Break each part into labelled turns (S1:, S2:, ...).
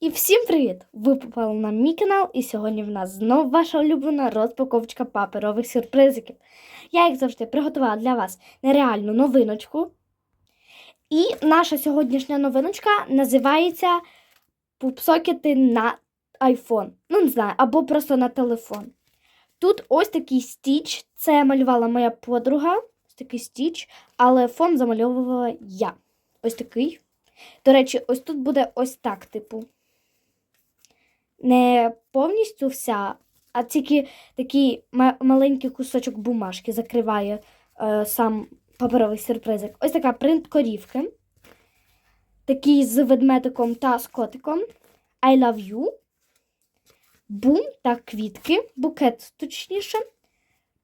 S1: І всім привіт! Ви попали на мій канал, і сьогодні в нас знову ваша улюблена розпаковочка паперових сюрпризиків. Я, як завжди, приготувала для вас нереальну новиночку. І наша сьогоднішня новиночка називається пупсокети на iPhone. Ну, не знаю, або просто на телефон. Тут ось такий стіч. Це малювала моя подруга. Ось такий стіч, але фон замальовувала я. Ось такий. До речі, ось тут буде ось так, типу. Не повністю вся, а тільки такий ма- маленький кусочок бумажки закриває е, сам паперовий сюрпризик. Ось така принт корівки. Такий з ведмедиком та з котиком. I love you. Бум та квітки. Букет, точніше.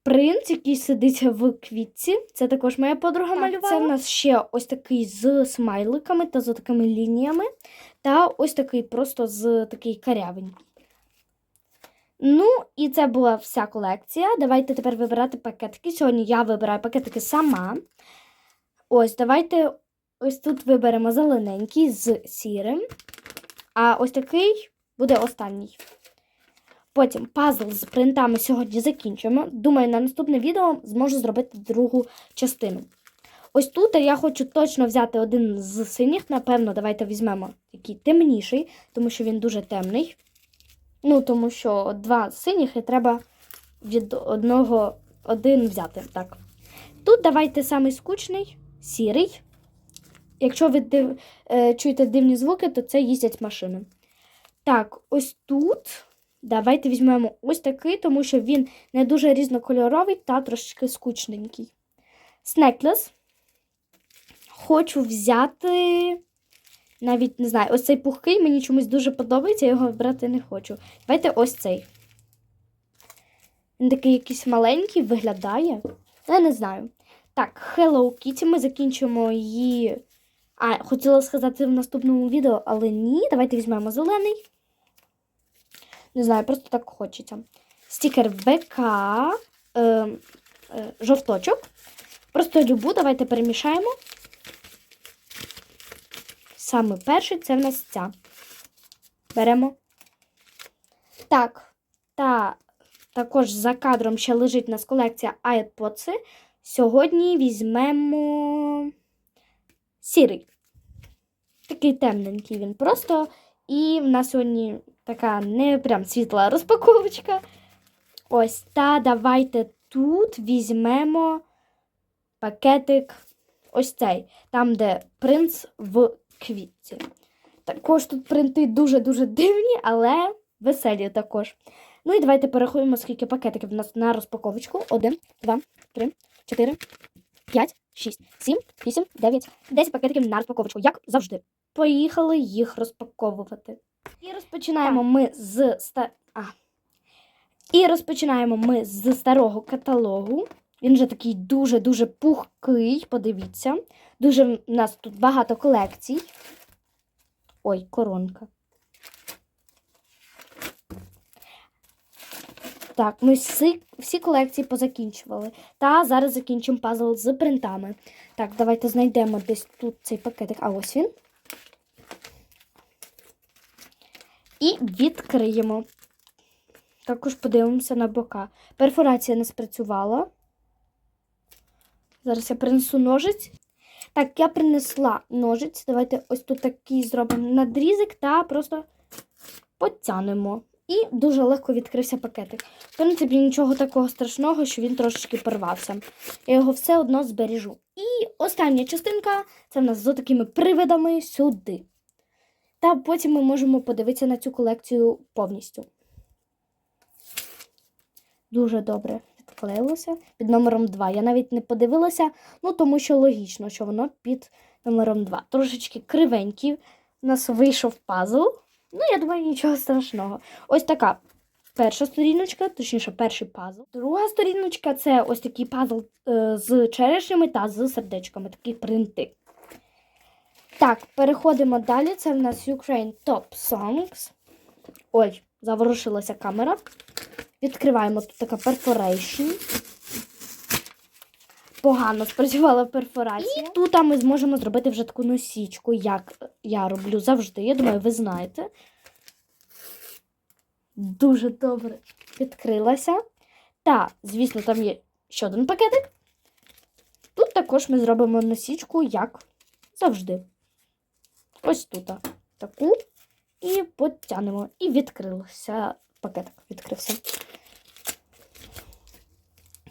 S1: Принц, який сидить в квітці. Це також моя подруга
S2: Так,
S1: малювала.
S2: це
S1: в нас ще ось такий з смайликами та з такими лініями. Та ось такий просто з такий карявенький. Ну, і це була вся колекція. Давайте тепер вибирати пакетики. Сьогодні я вибираю пакетики сама. Ось, давайте ось тут виберемо зелененький з сірим. А ось такий буде останній. Потім пазл з принтами сьогодні закінчуємо. Думаю, на наступне відео зможу зробити другу частину. Ось тут я хочу точно взяти один з синіх. Напевно, давайте візьмемо такий темніший, тому що він дуже темний. Ну, тому що два синіх і треба від одного один взяти. Так. Тут давайте самий скучний, сірий. Якщо ви див, е, чуєте дивні звуки, то це їздять машини. Так, ось тут. Давайте візьмемо ось такий, тому що він не дуже різнокольоровий та трошки скучненький. Снеклес. Хочу взяти. Навіть не знаю, ось цей пухкий мені чомусь дуже подобається, я його брати не хочу. Давайте ось цей. Він такий якийсь маленький, виглядає. Я не знаю. Так, Hello Kitty, ми закінчимо її. А, хотіла сказати в наступному відео, але ні. Давайте візьмемо зелений. Не знаю, просто так хочеться. Стікер БК, е, е, жовточок. Просто любу, давайте перемішаємо. Саме перший це в нас ця. Беремо. Так, та також за кадром ще лежить у нас колекція iPods. Сьогодні візьмемо сірий. Такий темненький він просто. І в нас сьогодні така не прям світла розпаковочка. Ось, та давайте тут візьмемо пакетик ось цей, там, де принц в квітці. Також тут принти дуже-дуже дивні, але веселі також. Ну і давайте порахуємо, скільки пакетиків у нас на розпаковочку. Один, два, три, чотири, п'ять, шість, сім, вісім, дев'ять, десять пакетиків на розпаковочку, як завжди. Поїхали їх розпаковувати. І розпочинаємо ми з ста... а. І розпочинаємо ми з старого каталогу. Він вже такий дуже-дуже пухкий, подивіться. Дуже в нас тут багато колекцій. Ой, коронка. Так, ми всі, всі колекції позакінчували. Та зараз закінчимо пазл з принтами. Так, давайте знайдемо десь тут цей пакетик. А ось він. І відкриємо. Також подивимося на бока. Перфорація не спрацювала. Зараз я принесу ножиць. Так, я принесла ножиць. Давайте ось тут такий зробимо надрізик та просто потянемо. І дуже легко відкрився пакетик. В принципі, нічого такого страшного, що він трошечки порвався. Я його все одно збережу. І остання частинка це в нас з такими привидами сюди. Та потім ми можемо подивитися на цю колекцію повністю. Дуже добре відклеїлося під номером 2. Я навіть не подивилася, ну тому що логічно, що воно під номером 2. Трошечки кривенький. У нас вийшов пазл. Ну, я думаю, нічого страшного. Ось така перша сторіночка, точніше, перший пазл. Друга сторіночка це ось такий пазл е, з черешнями та з сердечками, такі принти. Так, переходимо далі. Це в нас Ukraine Top Songs. Ой, заворушилася камера. Відкриваємо тут така перфорейшн. Погано спрацювала перфорація. І тут ми зможемо зробити вже таку носічку, як я роблю завжди. Я думаю, ви знаєте. дуже добре відкрилася. Та, звісно, там є ще один пакетик. Тут також ми зробимо носічку, як завжди. Ось тут таку. І потягнемо. І відкрився пакетик. Відкрився.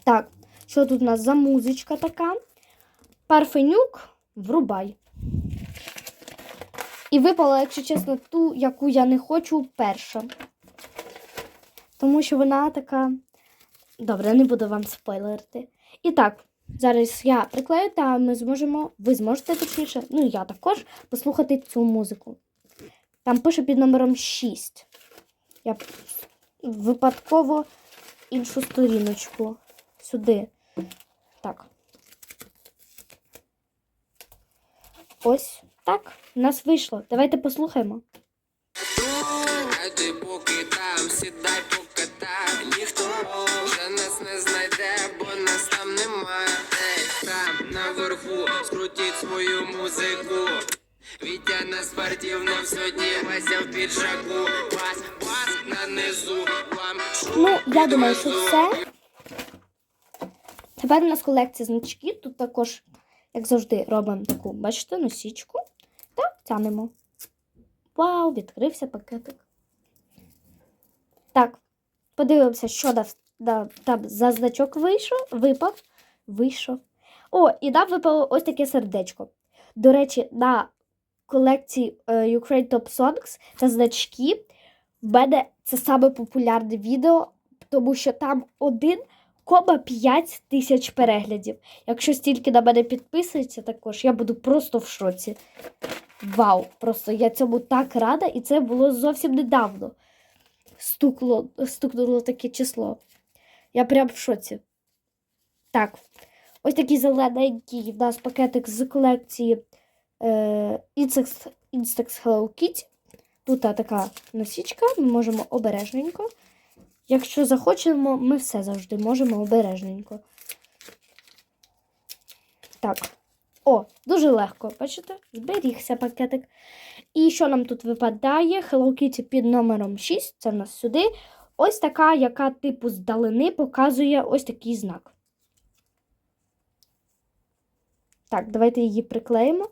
S1: Так, що тут у нас за музичка така? Парфенюк, врубай. І випала, якщо чесно, ту, яку я не хочу, перша. Тому що вона така. Добре, не буду вам спойлерити. І так, зараз я приклею, та ми зможемо, ви зможете точніше, ну і я також, послухати цю музику. Там пише під номером 6. Я випадково іншу сторіночку сюди. Так. Ось так. У нас вийшло. Давайте послухаємо.
S2: Ти поки там, сідай покатай Ніхто вже нас не знайде, бо нас там там наверху скрутіть свою музику Вітя на спортивному сьогодні Вася в піджаку Бас, бас на низу вам
S1: Ну, я думаю, що все. Тепер у нас колекція значків. Тут також, як завжди, робимо таку, бачите, носічку та тянемо. Вау, відкрився пакетик. Так, подивимося, що дав, дав, там за значок вийшов, випав, вийшов. О, і дав випало ось таке сердечко. До речі, на колекції е, Ukraine Top Songs та значки в мене це саме популярне відео, тому що там 1,5 тисяч переглядів. Якщо стільки на мене підписується, також я буду просто в шоці. Вау! Просто я цьому так рада, і це було зовсім недавно. Стукло, стукнуло таке число. Я прям в шоці. Так, ось такий зелененький в нас пакетик з колекції е, Insects Hello Kitty. Тут така носічка, ми можемо обережненько. Якщо захочемо, ми все завжди можемо обережненько. Так. О, дуже легко, бачите? Зберігся пакетик. І що нам тут випадає? Hello Kitty під номером 6, це в нас сюди. Ось така, яка типу здалини показує ось такий знак. Так, давайте її приклеїмо.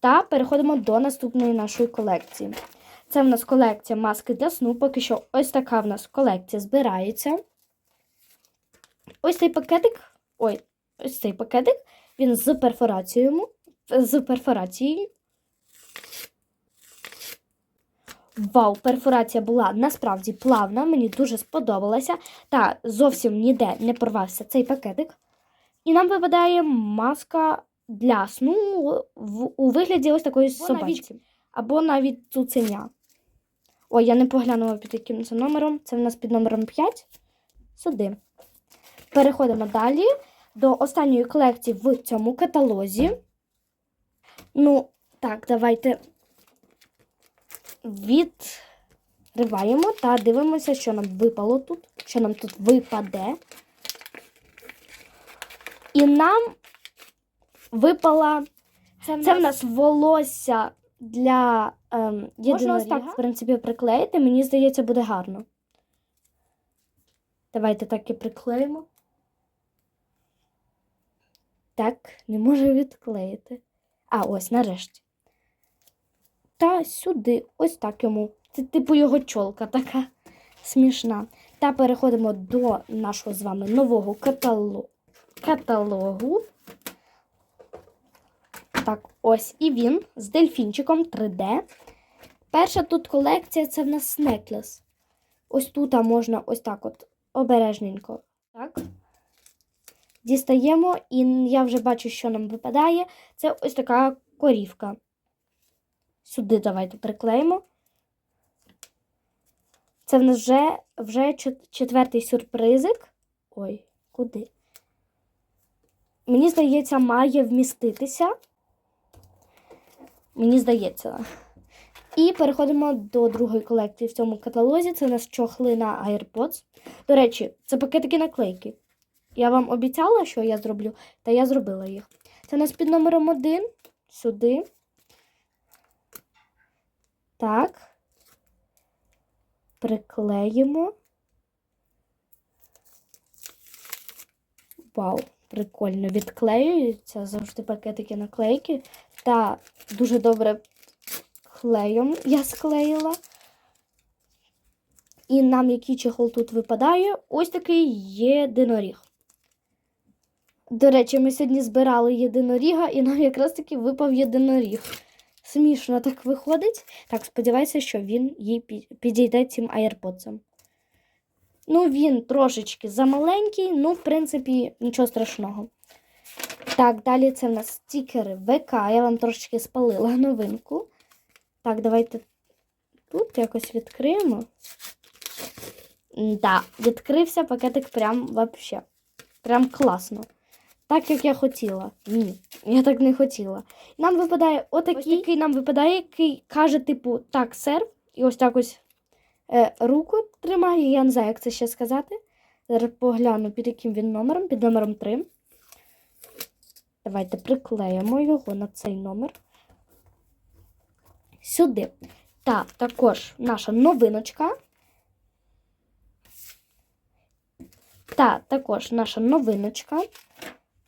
S1: Та переходимо до наступної нашої колекції. Це в нас колекція маски для сну. Поки що ось така в нас колекція збирається. Ось цей пакетик. Ой, ось цей пакетик. Він з перфорацією. З перфорацією. Вау, перфорація була насправді плавна, мені дуже сподобалася. Та зовсім ніде не порвався цей пакетик. І нам випадає маска для сну в, у вигляді ось такої собачки. Або навіть цуценя. Ой, я не поглянула під яким це номером. Це в нас під номером 5. Сюди. Переходимо далі до останньої колекції в цьому каталозі. Ну, так, давайте відриваємо та дивимося, що нам випало тут, що нам тут випаде. І нам випала. Це в, це в нас волосся для ем, ось так, в принципі, приклеїти. Мені здається, буде гарно. Давайте так і приклеїмо. Так, не можу відклеїти. А, ось нарешті. Та сюди, ось так йому. Це типу його чолка така смішна. Та переходимо до нашого з вами нового каталогу. каталогу. Так, ось і він з дельфінчиком 3D. Перша тут колекція це в нас неклес. Ось тут можна ось так от обережненько. Так. Дістаємо, і я вже бачу, що нам випадає. Це ось така корівка. Сюди давайте приклеїмо. Це в нас вже вже четвертий сюрпризик. Ой, куди? Мені здається, має вміститися. Мені здається. І переходимо до другої колекції в цьому каталозі. Це у нас чохли на AirPods. До речі, це пакетики наклейки. Я вам обіцяла, що я зроблю, та я зробила їх. Це у нас під номером один. Сюди. Так. Приклеїмо. Вау, прикольно відклеюються завжди пакетики наклейки. Та дуже добре клеєм я склеїла. І нам який чехол тут випадає, ось такий єдиноріг. До речі, ми сьогодні збирали єдиноріга, і нам якраз таки випав єдиноріг. Смішно так виходить. Так, сподіваюся, що він їй підійде цим AirPods. Ну, він трошечки замаленький, ну, в принципі, нічого страшного. Так, далі це в нас стікери ВК. Я вам трошечки спалила новинку. Так, давайте тут якось відкриємо. Так, відкрився пакетик прям вообще. Прям класно. Так, як я хотіла. Ні, я так не хотіла. Нам випадає отакий, такий нам випадає, який каже, типу, так, сер. І ось так ось е, руку тримає. Я не знаю, як це ще сказати. Зараз погляну, під яким він номером, під номером 3. Давайте приклеїмо його на цей номер. Сюди. Та також наша новиночка. Та також наша новиночка.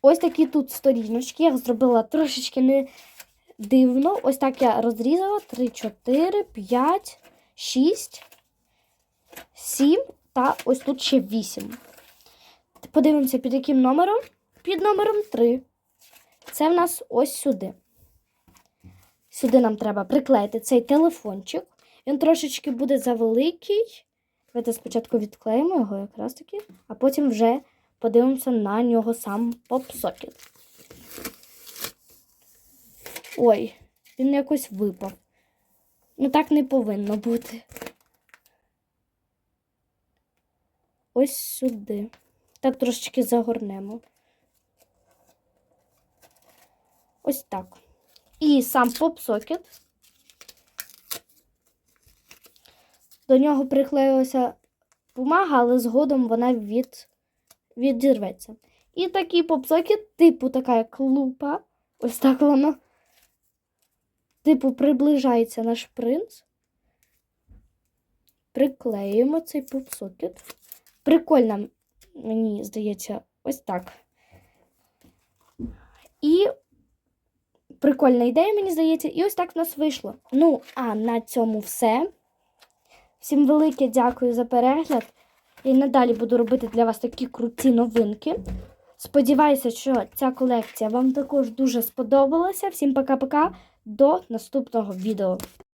S1: Ось такі тут сторіночки. Я зробила трошечки не дивно. Ось так я розрізала 3, 4, 5, 6, 7 та ось тут ще 8. Подивимося, під яким номером? Під номером 3. Це в нас ось сюди. Сюди нам треба приклеїти цей телефончик. Він трошечки буде завеликий. Давайте спочатку відклеїмо його якраз таки, а потім вже подивимося на нього сам попсокет. Ой, він якось випав. Ну так не повинно бути. Ось сюди. Так трошечки загорнемо. Ось так. І сам поп-сокет. До нього приклеїлася бумага, але згодом вона від... відірветься. І такий поп-сокет, типу така як лупа. Ось так воно. Типу, приближається наш принц. Приклеїмо цей поп-сокет. Прикольно, мені здається, ось так. І прикольна ідея, мені здається, і ось так в нас вийшло. Ну, а на цьому все. Всім велике дякую за перегляд. Я надалі буду робити для вас такі круті новинки. Сподіваюся, що ця колекція вам також дуже сподобалася. Всім пока-пока. До наступного відео.